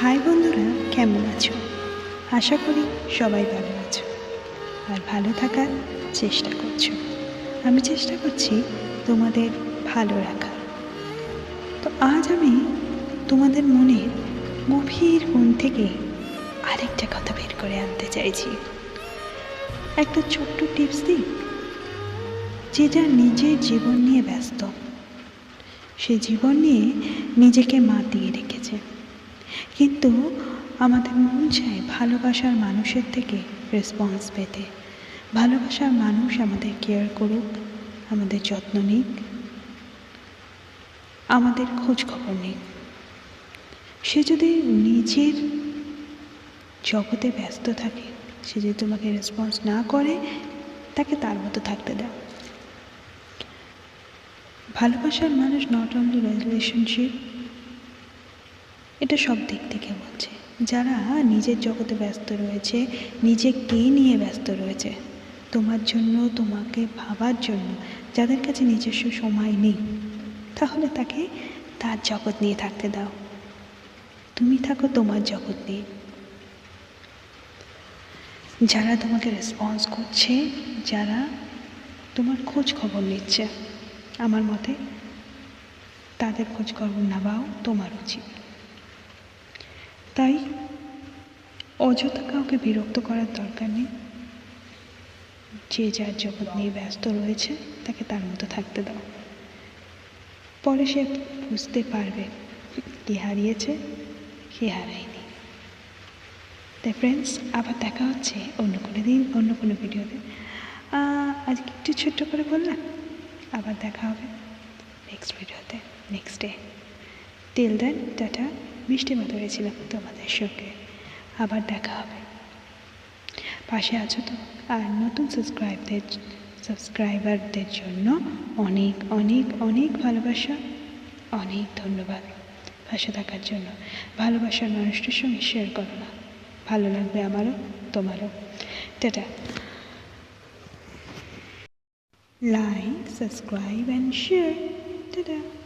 High বন্ধুরা, কেমন আছো? আশা করি সবাই ভালো আছো। আর ভালো থাকার চেষ্টা করছ। আমি চেষ্টা করছি তোমাদের ভালো রাখার। তো আজ আমি তোমাদের মনের গভীর মন থেকে আরেকটা কথা বের করে আনতে চাইছি। একটা ছোট্ট টিপস দিই? যে যার নিজের জীবন নিয়ে ব্যস্ত। সে জীবন নিয়ে নিজেকে মাতিয়ে কিন্তু আমাদের মন চায় ভালোবাসার মানুষের থেকে রেসপন্স পেতে। ভালোবাসার মানুষ আমাদের কেয়ার করুক, আমাদের যত্ন নিক, আমাদের খোঁজ খবর নিক। সে যদি নিজের জগতে ব্যস্ত থাকে, সে যদি তোমাকে রেসপন্স না করে, তাকে তার মতো থাকতে দাও। ভালোবাসার মানুষ নট অনলি রিলেশনশিপ এটা সব দিক থেকে বলছে। যারা নিজের জগতে ব্যস্ত রয়েছে, নিজেকে নিয়ে ব্যস্ত রয়েছে, তোমার জন্য, তোমাকে ভাবার জন্য, যাদের কাছে নিজস্ব সময় নেই, তাহলে তাকে তার জগৎ নিয়ে থাকতে দাও। তুমি থাকো তোমার জগৎ নিয়ে। যারা তোমাকে রেসপন্স করছে, যারা তোমার খোঁজ খবর নিচ্ছে, আমার মতে তাদের খোঁজ খবর নেওয়াও তোমার উচিত। তাই অযথা কাউকে বিরক্ত করার দরকার নেই। যে যার জগৎ নিয়ে ব্যস্ত রয়েছে, তাকে তার মতো থাকতে দাও। পরে সে বুঝতে পারবে কে হারিয়েছে, কে হারায়নি। তাই ফ্রেন্ডস আবার দেখা হচ্ছে অন্য কোনো দিন, অন্য কোনো ভিডিওতে। আজকে একটু ছোট্ট করে বললাম, আবার দেখা হবে নেক্সট ভিডিওতে next day till then tata. মিষ্টি মাধুরী ছিলাম তোমাদের সঙ্গে। আবার দেখা হবে। পাশে আছো তো? আর নতুন সাবস্ক্রাইবদের সাবস্ক্রাইবারদের জন্য অনেক অনেক অনেক ভালোবাসা অনেক ধন্যবাদ। পাশে থাকার জন্য ভালোবাসার মানুষটির সঙ্গে শেয়ার করো না। ভালো লাগবে আমারও তোমারও। Tata. Like, subscribe and share. Ta-da!